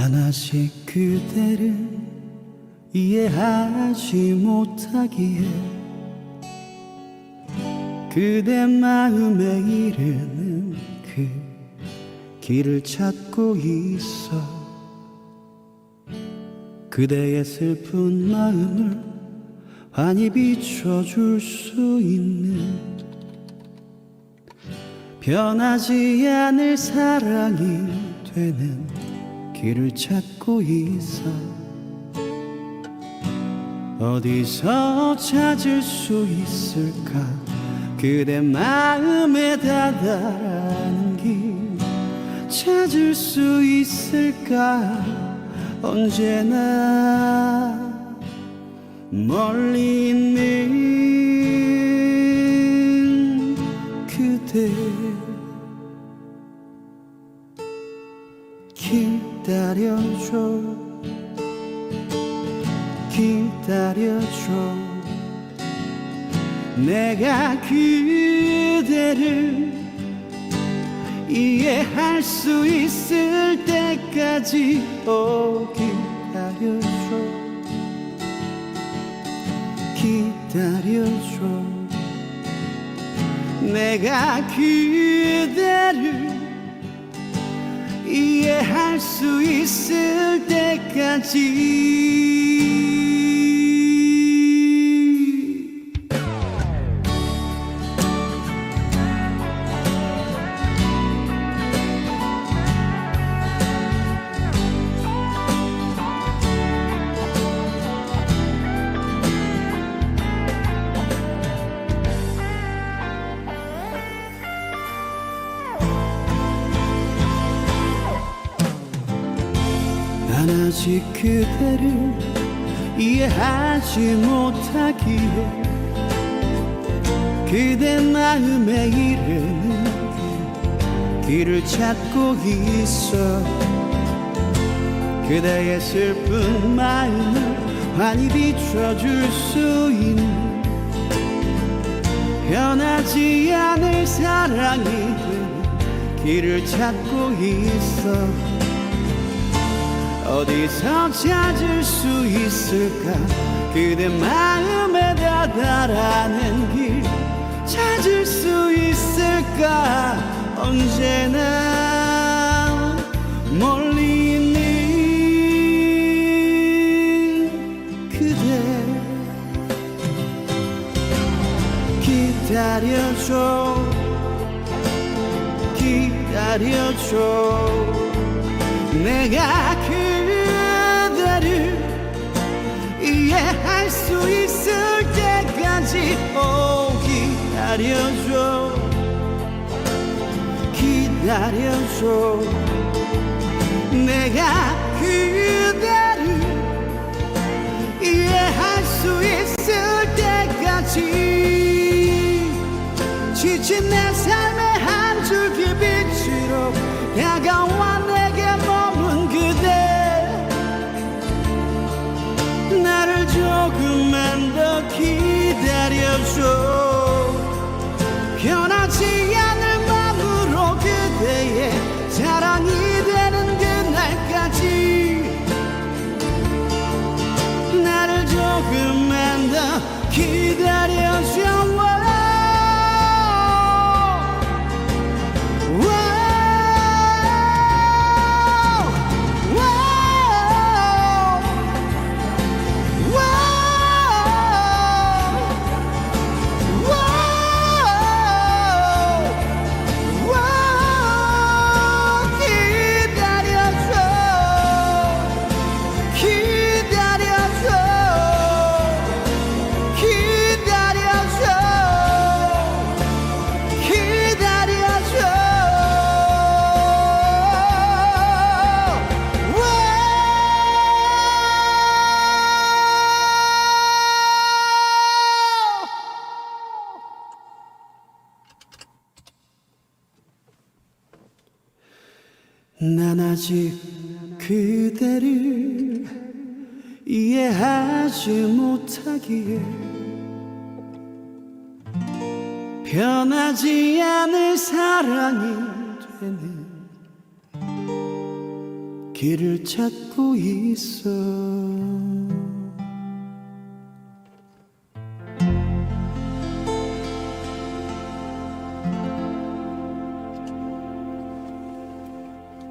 난 아직 그대를 이해하지 못하기에 그대 마음에 이르는 그 길을 찾고 있어. 그대의 슬픈 마음을 환히 비춰줄 수 있는 변하지 않을 사랑이 되는 길을 찾고 있어. 어디서 찾을 수 있을까? 그대 마음에 다다라는 길 찾을 수 있을까? 언제나 멀리 있는 그대 기다려줘. 기다려줘. 내가 그대를 이해할 수 있을 때까지 오 기다려줘. 기다려줘. 내가 그대를 이해할 수 있을 때까지 난 아직 그대를 이해하지 못하기에 그대 마음에 이르는 그 길을 찾고 있어. 그대의 슬픈 마음을 환히 비춰줄 수 있는 변하지 않을 사랑이 길을 찾고 있어 어디서 찾을 수 있을까? 그대 마음에 다다라는 길 찾을 수 있을까? 언제나 멀리 있는 그대 기다려줘 기다려줘. 내가 그 기다려줘. 내가 그대를 이해할 수 있을 때까지 지친 내 삶의 한 줄기 빛으로 다가와 내게 머문 그대. 나를 조금만 더 기다려줘 난 아직 그대를 이해하지 못하기에 변하지 않을 사랑이 되는 길을 찾고 있어